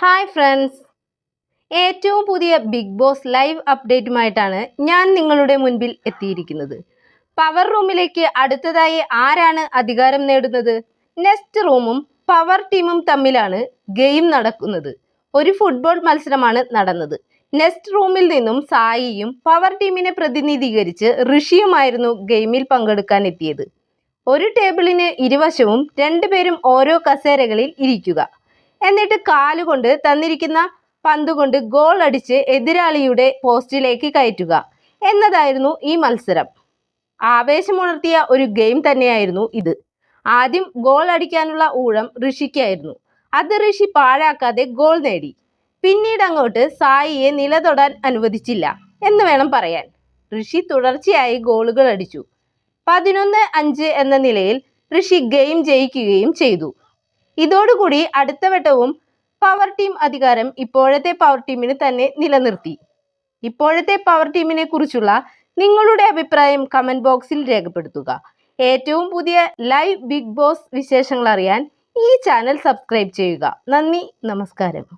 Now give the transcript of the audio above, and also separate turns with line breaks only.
Hi friends ഏറ്റവും പുതിയ big boss live അപ്ഡേറ്റുമായിട്ടാണ് ഞാൻ നിങ്ങളുടെ മുൻപിൽ എത്തിയിരിക്കുന്നത്. പവർ റൂമിലേക്ക് അടുത്തതായി ആരാണ് അധികാരം നേടുന്നത്? നെക്സ്റ്റ് റൂമും പവർ ടീമും തമ്മിലാണ് ഗെയിം നടക്കുന്നത്. ഒരു ഫുട്ബോൾ മത്സരമാണ് നടന്നത്. നെക്സ്റ്റ് റൂമിൽ നിന്നും സായിയും പവർ ടീമിനെ പ്രതിനിധീകരിച്ച് ഋഷിയുമായിരുന്നു ഗെയിമിൽ പങ്കെടുക്കാൻ എത്തിയത്. ഒരു ടേബിളിന് ഇരുവശവും രണ്ടുപേരും ഓരോ കസേരകളിൽ ഇരിക്കുക. എന്നിട്ട് കാലുകൊണ്ട് തന്നിരിക്കുന്ന പന്ത് കൊണ്ട് ഗോൾ അടിച്ച് എതിരാളിയുടെ പോസ്റ്റിലേക്ക് കയറ്റുക. എന്നതായിരുന്നു ഈ മത്സരം. ആവേശമുണർത്തിയ ഒരു ഗെയിം തന്നെയായിരുന്നു ഇത്. ആദ്യം ഗോൾ അടിക്കാനുള്ള ഊഴം ഋഷിക്കായിരുന്നു. അത് ഋഷി പാഴാക്കാതെ ഗോൾ നേടി. പിന്നീട് അങ്ങോട്ട് സായിയെ നിലതൊടാൻ അനുവദിച്ചില്ല എന്ന് വേണം പറയാൻ. ഋഷി തുടർച്ചയായി ഗോളുകൾ അടിച്ചു. പതിനൊന്ന് അഞ്ച് എന്ന നിലയിൽ ഋഷി ഗെയിം ജയിക്കുകയും ചെയ്തു. ഇതോടുകൂടി അടുത്ത വട്ടവും പവർ ടീം അധികാരം ഇപ്പോഴത്തെ പവർ ടീമിന് തന്നെ നിലനിർത്തി. ഇപ്പോഴത്തെ പവർ ടീമിനെ കുറിച്ചുള്ള നിങ്ങളുടെ അഭിപ്രായം കമന്റ് ബോക്സിൽ രേഖപ്പെടുത്തുക. ഏറ്റവും പുതിയ ലൈവ് ബിഗ് ബോസ് വിശേഷങ്ങൾ അറിയാൻ ഈ ചാനൽ സബ്സ്ക്രൈബ് ചെയ്യുക. നന്ദി നമസ്കാരം.